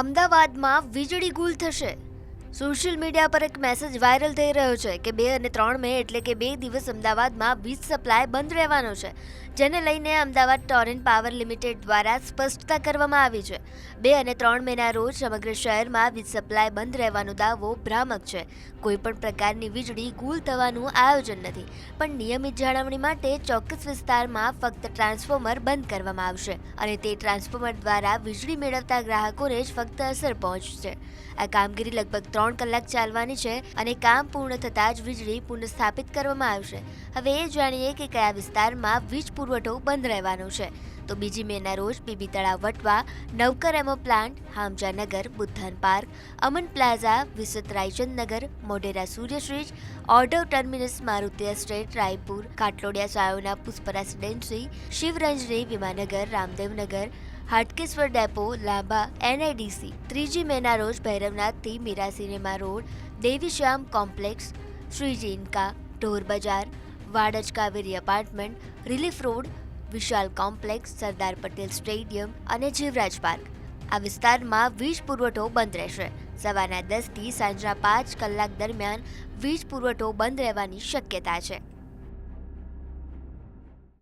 અમદાવાદમાં વીજળી ગુલ થશે. સોશિયલ મીડિયા પર એક મેસેજ વાયરલ થઈ રહ્યો છે કે બે અને ત્રણ મે એટલે કે બે દિવસ અમદાવાદમાં વીજ સપ્લાય બંધ રહેવાનો છે, જેને લઈને અમદાવાદ ટોરેન્ટ પાવર લિમિટેડ દ્વારા સ્પષ્ટતા કરવામાં આવી છે. બે અને ત્રણ મેના રોજ સમગ્ર શહેરમાં વીજ સપ્લાય બંધ રહેવાનો દાવો ભ્રામક છે. કોઈપણ પ્રકારની વીજળી ગુલ થવાનું આયોજન નથી, પણ નિયમિત જાળવણી માટે ચોક્કસ વિસ્તારમાં ફક્ત ટ્રાન્સફોર્મર બંધ કરવામાં આવશે અને તે ટ્રાન્સફોર્મર દ્વારા વીજળી મેળવતા ગ્રાહકોને જ ફક્ત અસર પહોંચશે. આ કામગીરી લગભગ ત્રણ કલાક ચાલવાની છે અને કામ પૂર્ણ થતાં જ વીજળી પુનઃસ્થાપિત કરવામાં આવશે. હવે એ જાણીએ કે કયા વિસ્તારમાં વીજ પુરવઠો બંધ રહેવાનો છે. તો બીજી મેના રોજ બીબી તળાવ વટવા નવકર એમો પ્લાન્ટ, હામજાનગર, બુદ્ધાન પાર્ક, અમન પ્લાઝા, વિસત રાયચંદ નગર મોઢેરા સૂર્યશ્રીજ order terminus, Maruti estate, Raipur, Ghatlodia Sayona Pushp residency Shivranjani, Vimanagar, Ramdevnagar Hatkeshwar depot, Lambha NIDC, ત્રીજી મેના રોજ ભૈરવનાથથી Meera cinema road Devi Shyam complex, Shreeji ઇન્કા, ઢોર બજાર, Vadaj Kaveri apartment relief road Vishal complex, Sardar Patel stadium અને Jivraj park. આ વિસ્તારમાં વીજ પુરવઠો બંધ રહેશે. સવારના દસથી સાંજના પાંચ કલાક દરમિયાન વીજ પુરવઠો બંધ રહેવાની શક્યતા છે.